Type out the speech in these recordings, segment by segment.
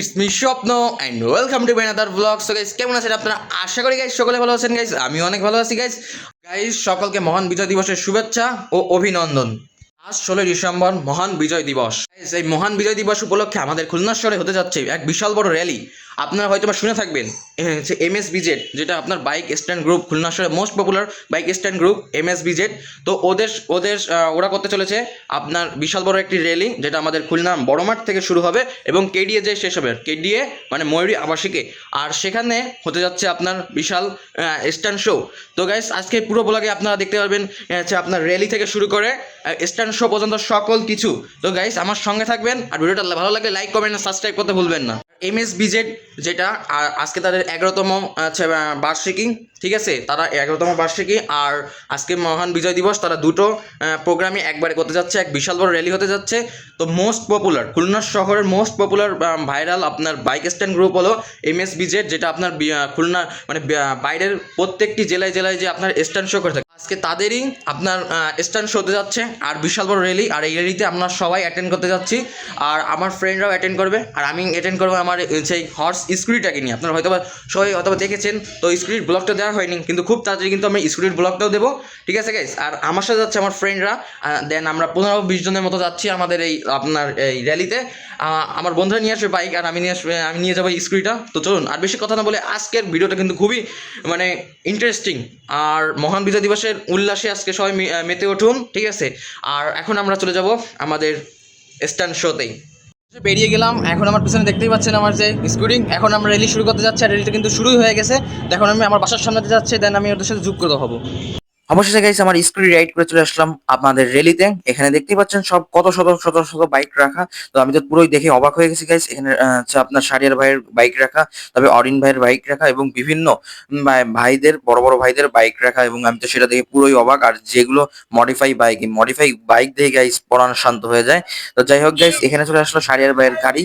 It's me Swapna and welcome to বেনাদার blog so guys কেমন আছেন আপনারা? আশা করি গাইস সকলে ভালো আছেন গাইস আমি অনেক ভালো আছি গাইস গাইস সকলকে মহান বিজয় দিবসের শুভেচ্ছা ও অভিনন্দন। আজ ষোলোই ডিসেম্বর মহান বিজয় দিবস। এই মহান বিজয় দিবস উপলক্ষে আমাদের খুলনা শহরে হতে যাচ্ছে এক বিশাল বড় র্যালি আপনারা হয়তো বা শুনে থাকবেন এম এস বিজেড যেটা আপনার বাইক স্ট্যান্ড গ্রুপ খুলনা শহরে most popular bike stand group M S BZ তো ওদের ওদের ওরা করতে চলেছে আপনার বিশাল বড় একটি র্যালি যেটা আমাদের খুলনা বড় মাঠ থেকে শুরু হবে এবং কেডিএ যে শেষ হবে কেডিএ মানে ময়ূরী আবাসিকে। আর সেখানে হতে যাচ্ছে আপনার বিশাল স্ট্যান্ড শো তো গাইস আজকে পুরো ব্লগে আপনারা দেখতে পারবেন হচ্ছে আপনার র্যালি থেকে শুরু করে স্ট্যান্ড শো পর্যন্ত সকল কিছু। তো গাইস আমার সঙ্গে থাকবেন আর ভিডিওটা ভালো লাগলে লাইক কমেন্ট সাবস্ক্রাইব করতে ভুলবেন না। এম এস বিজেড যেটা আজকে তাদের এগারোতম আচ্ছা বার্ষিকী, ঠিক আছে? তারা এগারোতম বার্ষিকী আর আজকে মহান বিজয় দিবস, তারা দুটো প্রোগ্রামই একবারে করতে যাচ্ছে, এক বিশাল বড় র্যালি হতে যাচ্ছে। তো মোস্ট পপুলার খুলনা শহরের মোস্ট পপুলার ভাইরাল আপনার বাইক স্ট্যান্ড গ্রুপ হলো এম এস বিজেড যেটা আপনার খুলনা মানে বাইরের প্রত্যেকটি জেলায় জেলায় যে আপনার স্ট্যান্ড শো করে থাকে। আজকে তাদেরই আপনার স্ট্যান্ড শো হতে যাচ্ছে, আর বিশাল বড় র্যালি আর এই র্যালিতে আমরা সবাই অ্যাটেন্ড করতে যাচ্ছি, আর আমার ফ্রেন্ডরাও অ্যাটেন্ড করবে, আর আমি অ্যাটেন্ড করব আমার সেই হর্স স্কুটিটাকে নিয়ে। আপনারা হয়তোবা সবাই হয়তো দেখেছেন, তো স্কুটির ব্লগটা দেওয়া হয়নি, কিন্তু খুব তাড়াতাড়ি কিন্তু আমি স্কুটির ব্লগটাও দেবো। ঠিক আছে গাইস আর আমার সাথে যাচ্ছে আমার ফ্রেন্ডরা দেন আমরা পনেরো, বিশ জনের মতো যাচ্ছি আমাদের এই, আপনার এই র্যালিতে আমার বন্ধুরা নিয়ে আসবে বাইক আর আমি নিয়ে আসবে, আমি নিয়ে যাব স্কুটিটা তো চলুন, আর বেশি কথা না বলে আজকের ভিডিওটা কিন্তু খুবই মানে ইন্টারেস্টিং আর মহান বিজয় দিবসের উল্লাসে আজকে সবাই মেতে উঠুন ঠিক আছে? আর এখন আমরা চলে যাব আমাদের স্ট্যান্ড শোতেই বেরিয়ে গেলাম, এখন আমার পিছনে দেখতেই পাচ্ছেন আমার যে স্কুটিং এখন আমরা রেলি শুরু করতে যাচ্ছি, আর রেলিটা কিন্তু শুরুই হয়ে গেছে। এখন আমি আমার বাসার সামনে যাচ্ছি দেন আমি ওদের সাথে যুক্ত হব। অবশেষে গাইস আমার স্কুটি রাইড করে চলে আসলাম আপনাদের রেলিতে এখানে দেখতেই পাচ্ছেন সব কত শত শত শত বাইক রাখা। তো আমি তো পুরোই দেখে অবাক হয়ে গেছি গাইস এখানে হচ্ছে আপনার সারিয়ার ভাইয়ের বাইক রাখা, তবে অরিন ভাইয়ের বাইক রাখা এবং বিভিন্ন ভাইদের, বড় বড় ভাইদের বাইক রাখা এবং আমি তো সেটা দেখে পুরোই অবাক। আর যেগুলো মডিফাই বাইক মডিফাই বাইক দেখে গাইস পড়ানো শান্ত হয়ে যায়। তো যাই হোক গাইস এখানে চলে আসলো সারিয়ার ভাইয়ের গাড়ি।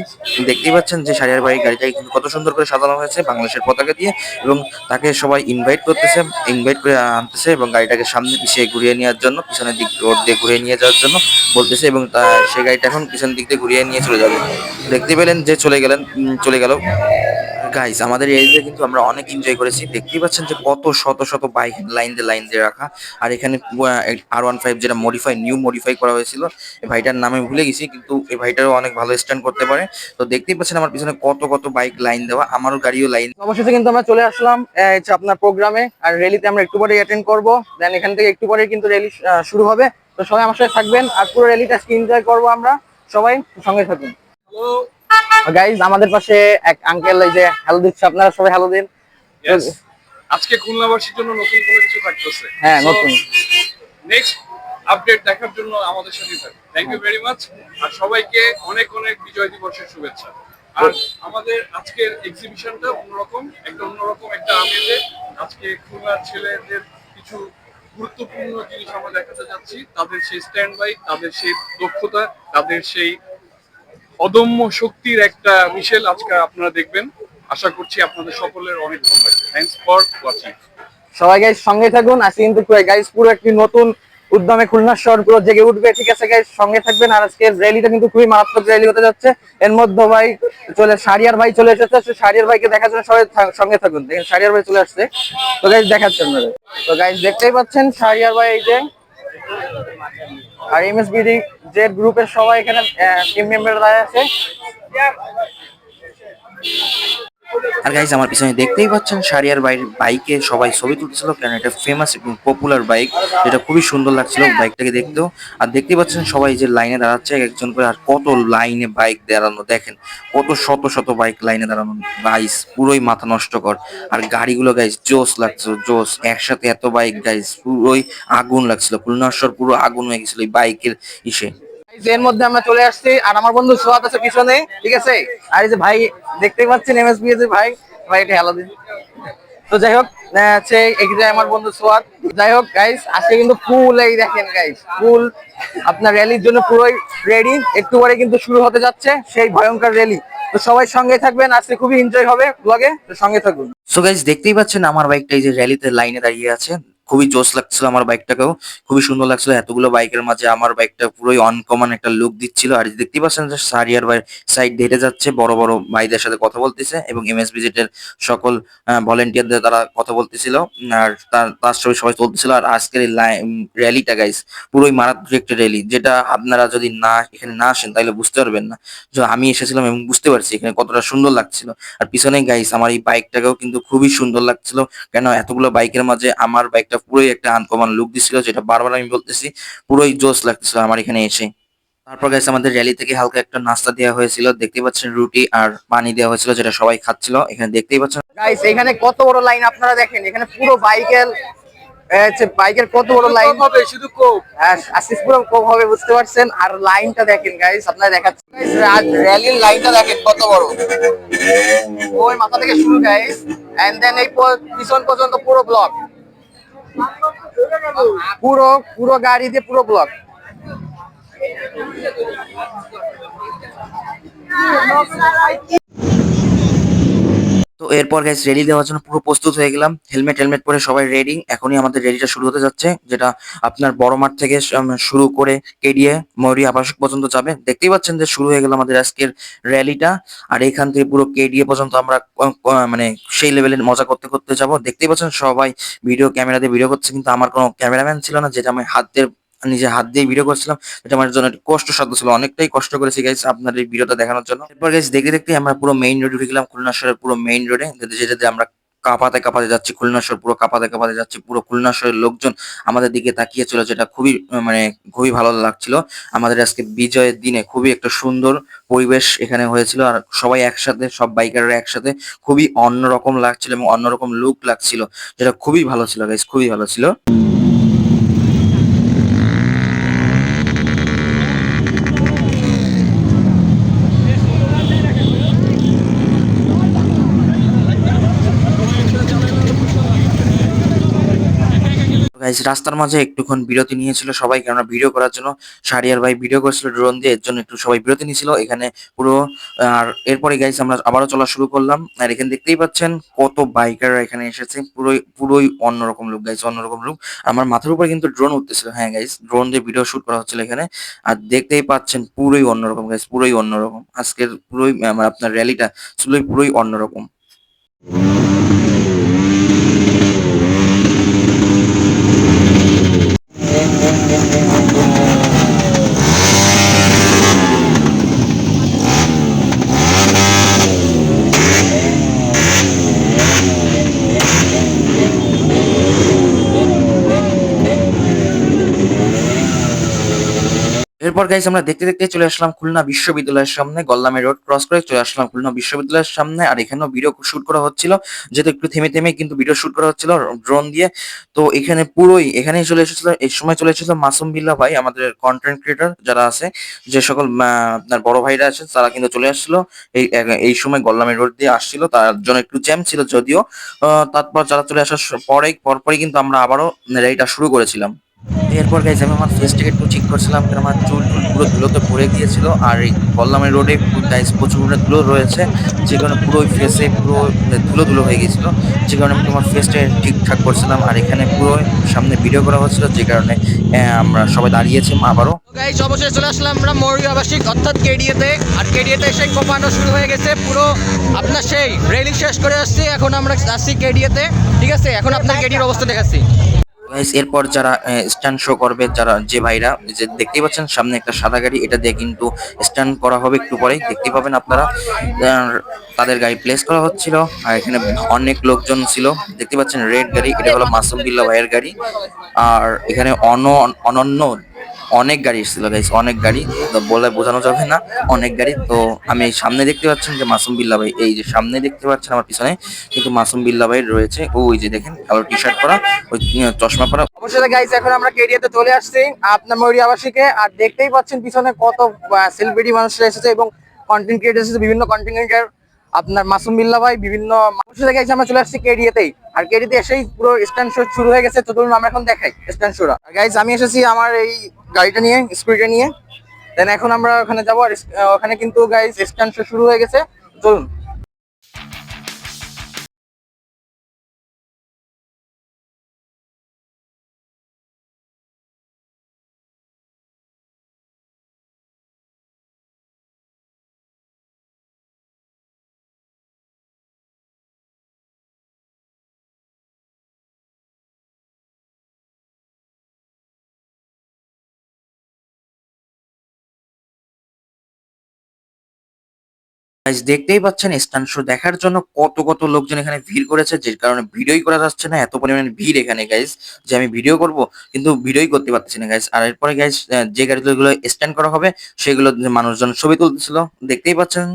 দেখতেই পাচ্ছেন যে সারিয়ার ভাইয়ের গাড়িটাকে কিন্তু কত সুন্দর করে সাজানো হয়েছে বাংলাদেশের পতাকা দিয়ে এবং তাকে সবাই ইনভাইট করতেছে ইনভাইট করে আনতেছে এবং গাড়িটাকে সামনে পিছিয়ে ঘুরিয়ে নেওয়ার জন্য, পিছনের দিক রোড দিয়ে ঘুরিয়ে নিয়ে যাওয়ার জন্য বলতেছে এবং তা- সে গাড়িটা এখন পিছনের দিক দিয়ে ঘুরিয়ে নিয়ে চলে যাবে। দেখতে পেলেন যে চলে গেলেন চলে গেল। গাইস আমাদের এরিয়াতে কিন্তু আমরা অনেক এনজয় করেছি। দেখতেই পাচ্ছেন যে কত শত শত বাইক লাইন দিয়ে লাইন দিয়ে রাখা। আর এখানে আর ওয়ান ফাইভ যেটা মডিফাই নিউ মডিফাই করা হয়েছিল এই ভাইটার নামে ভুলে গেছি কিন্তু এই ভাইটারও অনেক ভালো স্ট্যান্ড করতে পারে। তো দেখতেই পাচ্ছেন আমার পিছনে কত কত বাইক লাইন দেওয়া আমারও গাড়িও লাইন অবশেষে কিন্তু আমরা চলে আসলাম আপনার প্রোগ্রামে আর র্যালিতে আমরা একটু পরে অ্যাটেন্ড করব। দেন এখান থেকে একটু পরে কিন্তু র্যালি শুরু হবে। তো সবাই আমার সাথে থাকবেন আর পুরো র্যালিটা এনজয় করব আমরা। সবাই সঙ্গে থাকুন। গাইজ আমাদের পাশে এক আঙ্কেল এই যে হ্যালো দিচ্ছে আপনারা সবাই হ্যালো দিন আজকে খুলনাবাসীর জন্য নতুন কোনো কিছু থাকতেছে। হ্যাঁ নতুন। নেক্সট আপডেট দেখার জন্য আমাদের সাথে থাকুন। থ্যাংক ইউ ভেরি মাচ আর সবাইকে অনেক অনেক বিজয় দিবসের শুভেচ্ছা। আর আমাদের আজকের এক্সিবিশনটা অন্যরকম একটা অন্যরকম একটা আমেজে আজকে খুলনার ছেলেদের কিছু গুরুত্বপূর্ণ জিনিস আমরা দেখাতে যাচ্ছি। তাদের সেই স্ট্যান্ড বাই তাদের সেই দক্ষতা তাদের সেই অদম্য শক্তির একটা মিশেল আজকে আপনারা দেখবেন। আশা করছি আপনাদের সকলের অনেক ভালো লাগবে। থ্যাংকস ফর ওয়াচিং সবাই গাইজ সঙ্গে থাকুন। আজকে কিন্তু গাইজ পুরো একটি নতুন উদ্যমে খুলনা শহর পুরো জেগে উঠবে। ঠিক আছে গাইজ সঙ্গে থাকবেন। আর আজকের র্যালিটা কিন্তু খুবই মারাত্মক র্যালি হতে যাচ্ছে। এর মধ্যে ভাই চলে, সারিয়ার ভাই চলে এসেছে। সারিয়ার ভাইকে দেখার জন্য সবাই সঙ্গে থাকুন। দেখেন, সারিয়ার ভাই চলে আসছে। তো গাইজ দেখাচ্ছে আপনাদের। তো গাইজ দেখতেই পাচ্ছেন সারিয়ার ভাই এই যে। আর এমএসবিডি যে গ্রুপের সবাই এখানে টিম মেম্বাররা আছে। আর গাইজ আমার পিছনে দেখতেই পাচ্ছেন সারিয়ার বাইকে সবাই ছবি তুলছিল, কারণ এটা ফেমাস এবং পপুলার বাইক যেটা খুবই সুন্দর লাগছিল বাইকটাকে দেখতেও। আর দেখতেই পাচ্ছেন সবাই যে লাইনে দাঁড়াচ্ছে, এক একজন করে, আর কত লাইনে বাইক দাঁড়ানো, দেখেন, কত শত শত বাইক লাইনে দাঁড়ানো গাইস পুরোই মাথা নষ্ট কর। আর গাড়িগুলো গাইস জোস লাগছিল জোস একসাথে এত বাইক গাইস পুরোই আগুন লাগছিল খুলনাশ্বর পুরো আগুন হয়ে গেছিল এই বাইকের ইসে। এর মধ্যে আমরা চলে আসছি, আর আমার বন্ধু সোয়াদ আছে পিছনে, ঠিক আছে? আর এই যে ভাই, দেখতে পাচ্ছেন এমএসবি যে ভাই ভাই এটা হ্যালো দিন। তো যাই হোক আমার বন্ধু সোয়াদ যাই হোক গাইস আজকে কিন্তু ফুল এই দেখেন গাইস ফুল আপনার র্যালির জন্য পুরোই রেডি একটু পরে কিন্তু শুরু হতে যাচ্ছে সেই ভয়ঙ্কর র্যালি তো সবাই সঙ্গে থাকবেন, আজকে খুবই এনজয় হবে ব্লগে তো সঙ্গে থাকুন। সো গাইজ দেখতেই পাচ্ছেন আমার বাইকটা এই যে র্যালিতে লাইনে দাঁড়িয়ে আছে। খুবই জোস লাগছিল আমার বাইকটাকেও। খুবই সুন্দর লাগছিল, এতগুলো বাইকের মাঝে আমার বাইকটা পুরোই অনকমন একটা লুক দিচ্ছিল। আর দেখতে পাচ্ছেন যে সারিয়ার ভাই সাইড হেঁটে যাচ্ছে, বড় বড় ভাইদের সাথে কথা বলতেছে এবং এমএস ভিজিটের সকল ভলেন্টিয়ারদের তারা কথা বলতেছিল। আর তার সবাই সবাই চলতেছিল। আর আজকের এই র্যালিটা গাইস পুরোই মারাত্মক একটা র্যালি যেটা আপনারা যদি না, এখানে না আসেন তাহলে বুঝতে পারবেন না। যে আমি এসেছিলাম এবং বুঝতে পারছি এখানে কতটা সুন্দর লাগছিল। আর পিছনে গাইস আমার এই বাইকটাকেও কিন্তু খুবই সুন্দর লাগছিল। কেন এতগুলো বাইকের মাঝে আমার বাইকটা পুরোই একটা আনকমন লুক দিছিল যেটা বারবার আমি বলতেছি পুরোই জোস লাগতেছিল আমার এখানে এসে। তারপর গাইস আমাদের র্যালি থেকে হালকা একটা নাস্তা দেওয়া হয়েছিল দেখতেই পাচ্ছেন রুটি আর পানি দেওয়া হয়েছিল যেটা সবাই খাচ্ছিল এখানে দেখতেই পাচ্ছেন। গাইস এখানে কত বড় লাইন আপনারা দেখেন এখানে পুরো বাইকের বাইকের কত বড় লাইন হবে শুধু কোপ। আসিস পুরো কম হবে বুঝতে পারছেন? আর লাইনটা দেখেন গাইস আপনারা দেখাচ্ছি। গাইস র্যালির লাইনটা দেখেন কত বড়। ওই মাথা থেকে শুরু গাইস এন্ড দেন এই পিছন পর্যন্ত পুরো ব্লক পুরো পুরো গাড়ি দিয়ে পুরো ব্লক তো এরপর গাইস রেডি দেওয়ার জন্য পুরো প্রস্তুত হয়ে গেলাম। হেলমেট হেলমেট পরে সবাই রেডি এখনই আমাদের রেডিটা শুরু হতে যাচ্ছে, যেটা আপনার বড় মাঠ থেকে শুরু করে কেডিএ ময়ূরী, আবাসিক পর্যন্ত যাবে। দেখতেই পাচ্ছেন যে শুরু হয়ে গেল আমাদের আজকের র্যালিটা আর এখান থেকে পুরো কেডিএ পর্যন্ত আমরা মানে সেই লেভেলের মজা করতে করতে যাব। দেখতেই পাচ্ছেন সবাই ভিডিও ক্যামেরা ভিডিও করছে, কিন্তু আমার কোনো ক্যামেরাম্যান ছিল না, যেটা আমি হাত দিয়ে নিজে হাত দিয়ে ভিডিও করছিলাম। এটা আমার জন্য কষ্টসাধ্য ছিল, অনেকটাই কষ্ট করেছি গাইস আপনার এই ভিডিওটা দেখানোর জন্য। এরপর গাইস দেখতে দেখতে আমরা পুরো মেইন রোডে ঢুকে গেলাম, খুলনা শহরের পুরো মেইন রোডে যেটাতে আমরা কাঁপাতে কাঁপাতে যাচ্ছি, খুলনা পুরো কাঁপাতে কাঁপাতে যাচ্ছি। পুরো খুলনা শহরের লোকজন আমাদের দিকে তাকিয়ে ছিল, যেটা খুবই মানে খুবই ভালো লাগছিল। আমাদের আজকে বিজয়ের দিনে খুবই একটা সুন্দর পরিবেশ এখানে হয়েছিল আর সবাই একসাথে, সব বাইকাররা একসাথে খুবই অন্যরকম লাগছিল এবং অন্যরকম লুক লাগছিল, যেটা খুবই ভালো ছিল গাইস খুবই ভালো ছিল। গাইস রাস্তার মাঝে একটুক্ষণ বিরতি নিয়েছিল সবাই, কেননা ভিডিও করার জন্য সারিয়ার ভাই ভিডিও করেছিল ড্রোন দিয়ে এর জন্য একটু সবাই বিরতি নিয়েছিল। এখানে পুরো, আর এরপরে গাইজ আমরা আবারও চলা শুরু করলাম। আর এখানে দেখতেই পাচ্ছেন কত বাইকাররা এখানে এসেছে। পুরোই পুরোই অন্যরকম লুক গাইস অন্যরকম লুক আমার মাথার উপরে কিন্তু ড্রোন উঠতেছিল। হ্যাঁ গাইস ড্রোন দিয়ে ভিডিও শুট করা হচ্ছিল এখানে। আর দেখতেই পাচ্ছেন পুরোই অন্যরকম গাইস পুরোই অন্যরকম। আজকের পুরোই আপনার র্যালিটা পুরোই অন্যরকম। Thank you. এরপর গাইস আমরা দেখতে দেখতে চলে আসলাম খুলনা বিশ্ববিদ্যালয়ের সামনে গল্লামে রোড ক্রস করে চলে আসলাম খুলনা বিশ্ববিদ্যালয়ের সামনে। আর এখানেও ভিডিও শুট করা হচ্ছিল, যেহেতু একটু থেমে থেমে কিন্তু ভিডিও শুট করা হচ্ছিল ড্রোন দিয়ে। তো এখানে পুরোই, এখানেই চলে এসেছিল, এই সময় চলে এসেছিল মাসুম বিল্লা ভাই, আমাদের কন্টেন্ট ক্রিয়েটর যারা আছে, যে সকল আপনার বড় ভাইরা আছে তারা কিন্তু চলে আসছিল। এই এই সময় গল্লামে রোড দিয়ে আসছিল, তার জন্য একটু জ্যাম ছিল যদিও। তারপর যারা চলে আসার পরেই, পরপরই কিন্তু আমরা আবারও র্যালিটা শুরু করেছিলাম। এরপর গাইজ আমি আমার ফেসটাকে একটু ঠিক করছিলাম, কারণ আমার চুল টুল পুরো ধুলোতে ভরে গিয়েছিল, আর এই কল্লামের রোডে গাইজ প্রচুর ধুলো রয়েছে, যে কারণে পুরো ফেসে পুরো ধুলো ধুলো হয়ে গিয়েছিল, যে কারণে আমি তোমার ফেসটা ঠিকঠাক করছিলাম, আর এখানে পুরো সামনে ভিডিও করা হচ্ছিল, যে কারণে আমরা সবাই দাঁড়িয়েছি আবারও। গাইস অবশেষে চলে আসলাম আমরা মৌর্য আবাসিক অর্থাৎ কেডিএতে আর কেডিএতে এসে কোপানো শুরু হয়ে গেছে, পুরো আপনার সেই রেলিং শেষ করে আসছি, এখন আমরা আসছি কেডিএতে ঠিক আছে? এখন আপনার কেডির অবস্থা দেখাচ্ছি। এরপর যারা স্ট্যান্ড শো করবে, যারা যে ভাইরা যে দেখতে পাচ্ছেন, সামনে একটা সাদা গাড়ি, এটা দিয়ে কিন্তু স্ট্যান্ড করা হবে একটু পরেই দেখতে পাবেন আপনারা। তাদের গাড়ি প্লেস করা হচ্ছিল, আর এখানে অনেক লোকজন ছিল দেখতে পাচ্ছেন রেড গাড়ি, এটা হলো মাসুম বিল্লা ভাইয়ের গাড়ি। আর এখানে অন অনন্য অনেক গাড়ি এসেছিল গাইস অনেক গাড়ি। তো বলে বোঝানো যাবে না, অনেক গাড়ি। তো আমি সামনে দেখতে পাচ্ছেন যে মাসুম বিল্লা ভাই এই যে সামনে দেখতে পাচ্ছেন আমার পিছনে, কিন্তু মাসুম বিল্লা ভাই রয়েছে। ও ওই যে দেখেন, কালো টি শার্ট পরা, ওই চশমা পরা। অবশ্যই গাইস এখন আমরা কেডিয়াতে চলে আসছি, আপনার ময়ূরী আবাসিকে। আর দেখতেই পাচ্ছেন পিছনে কত সেলিব্রিটি মানুষরা এসেছে এবং কন্টেন্ট ক্রিয়েটার এসেছে, বিভিন্ন কন্টেন্ট ক্রিয়েটার আপনার মাসুম বিল্লা ভাই বিভিন্ন মানুষের জায়গায় আমরা চলে আসছি কেডিয়াতেই আর কেডিতে এসেই পুরো স্ট্যান্ড শো শুরু হয়ে গেছে, তো আমরা এখন দেখাই স্ট্যান্ড শোরা গাইজ আমি এসেছি আমার এই গাড়িটা নিয়ে স্কুটিটা নিয়ে। দেন এখন আমরা ওখানে যাব আর ওখানে কিন্তু গাইজ স্ট্যান্ড শো শুরু হয়ে গেছে। চলুন। গাইস দেখতেই পাচ্ছেন স্টান্ট শো দেখার জন্য কত কত লোকজন এখানে ভিড় করেছে, যে কারণে ভিডিওই করা যাচ্ছে না, এত পরিমাণে ভিড় এখানে গাইস যে আমি ভিডিও করব, কিন্তু ভিডিওই করতে পারতেছি না গাইস আর এরপরে গাইস যে গাড়িগুলো স্ট্যান্ড করা হবে, সেগুলো মানুষজন ছবি তুলতেছিল, দেখতেই পাচ্ছেন।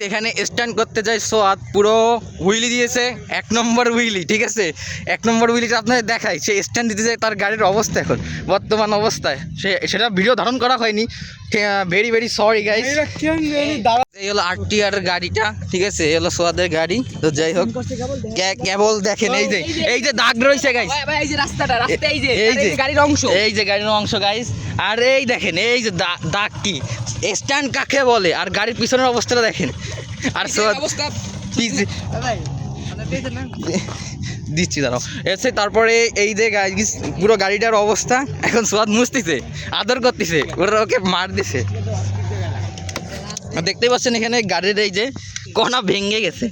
এখানে স্ট্যান্ড করতে যাই সোয়াদ পুরো হুইলি দিয়েছে এক নম্বর হুইলি ঠিক আছে? এক নম্বর হুইলিটা আপনাদের দেখাই সে স্ট্যান্ড দিতে যায় তার গাড়ির অবস্থা এখন বর্তমান অবস্থায়। সে সেটা ভিডিও ধারণ করা হয়নি। ভেরি ভেরি সরি গাইস এই হলো আরটিআর গাড়িটা ঠিক আছে? এই হলো সোয়াদের গাড়ি তো যাই হোক। কে- কেবল দেখেন এই যে এই যে দাগ রয়েছে গাইস এই যে রাস্তাটা রাস্তা এই যে এই যে গাড়ির অংশ। এই যে গাড়ির অংশ গাইস আর এই দেখেন এই যে দা- দাগ কি? স্ট্যান্ড কাকে বলে? আর গাড়ির পিছনের অবস্থাটা দেখেন। আর পিছে- দিচ্ছি দাঁড়াও। এসে তারপরে এই যে পুরো গাড়িটার অবস্থা এখন সোয়াদ মুছতেছে আদর করতেছে ওরা ওকে মার দিছে। দেখতেই পাচ্ছেন এখানে গাড়ির এই যে কণা ভেঙে গেছে।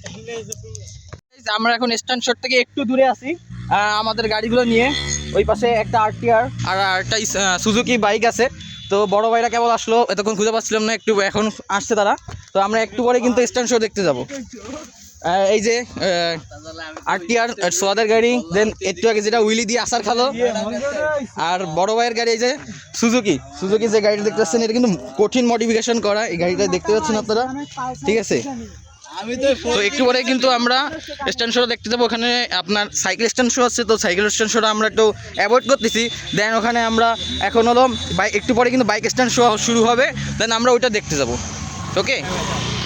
আমরা এখন স্ট্যান্ড শট থেকে একটু দূরে আছি আহ, আমাদের গাড়িগুলো নিয়ে ওই পাশে একটা আরটিআর আর একটা সুজুকি বাইক আছে। তো বড় ভাইরা কেবল আসলো এতক্ষণ খুঁজে পাচ্ছিলাম না একটু এখন আসছে তারা। তো আমরা একটু পরে কিন্তু স্ট্যান্ড শো দেখতে যাব। এই যে আরটিআর সোয়াদের গাড়ি দেন একটু আগে যেটা উইলি দিয়ে আসার খালো, আর বড় ভাইয়ের গাড়ি এই যে সুজুকি সুজুকি যে গাড়িটা দেখতে পাচ্ছেন, এটা কিন্তু কঠিন মডিফিকেশন করা, এই গাড়িটা দেখতে পাচ্ছেন আপনারা? ঠিক আছে? তো একটু পরে কিন্তু আমরা স্ট্যান্ড শো দেখতে যাব, ওখানে আপনার সাইকেল স্ট্যান্ড শো আছে, তো সাইকেল স্ট্যান্ড শোটা আমরা একটু অ্যাভয়েড করতেছি। দেন ওখানে আমরা এখন হলো বাইক একটু পরে কিন্তু বাইক স্ট্যান্ড শো শুরু হবে দেন আমরা ওইটা দেখতে যাব। ওকে সাউন্ড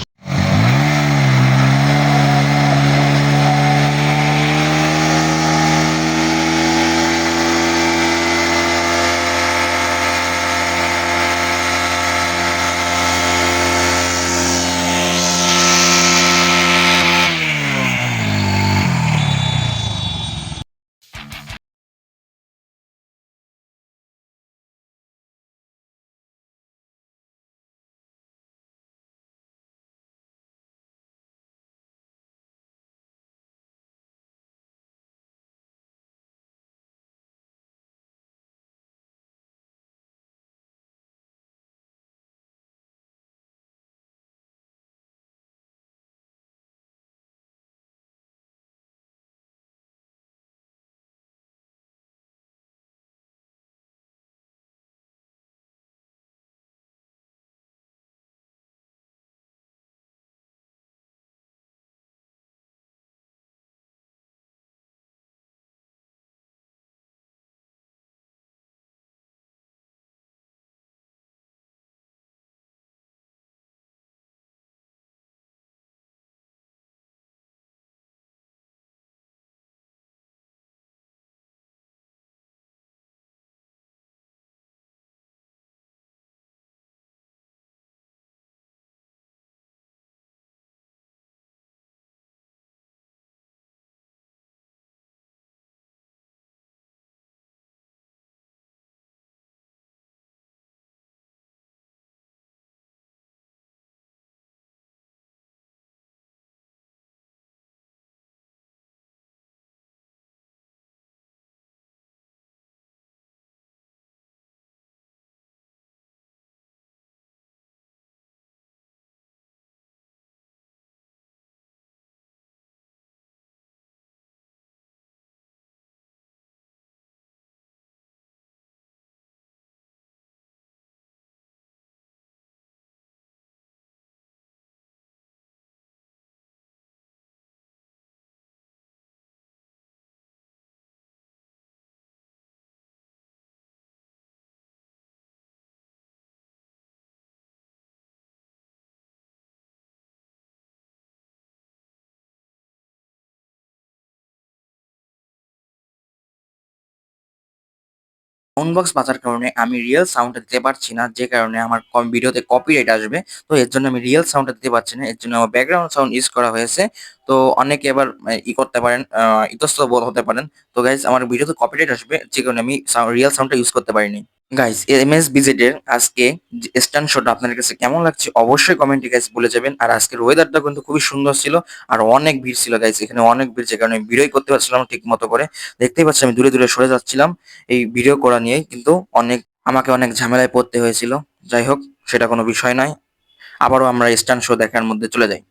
বক্স বাজার কারণে আমি রিয়েল সাউন্ডটা দিতে পারছি না যে কারণে আমার কম ভিডিওতে কপিরাইট আসবে। তো এর জন্য আমি রিয়েল সাউন্ডটা দিতে পারছি না এর জন্য আমার ব্যাকগ্রাউন্ড সাউন্ড ইউজ করা হয়েছে। তো অনেকে এবার ই করতে পারেন আহ, ইতস্তত বোধ হতে পারেন। তো গাইজ আমার ভিডিওতে কপিরাইট আসবে যে কারণে আমি রিয়েল সাউন্ডটা ইউজ করতে পারিনি। গাইজ এম এস বিজেড এর আজকে স্ট্যান্ড শোটা আপনাদের কাছে কেমন লাগছে অবশ্যই কমেন্টে গাইজ বলে যাবেন। আর আজকের ওয়েদারটা কিন্তু খুবই সুন্দর ছিল আর অনেক ভিড় ছিল গাইজ এখানে অনেক ভিড় যে কারণে আমি ভিডিওই করতে পারছিলাম ঠিক মতো করে। দেখতেই পাচ্ছি আমি দূরে দূরে সরে যাচ্ছিলাম এই ভিডিও করা নিয়েই কিন্তু অনেক আমাকে অনেক ঝামেলায় পড়তে হয়েছিল। যাই হোক, সেটা কোনো বিষয় নয়। আবারও আমরা স্টান শো দেখার মধ্যে চলে যাই।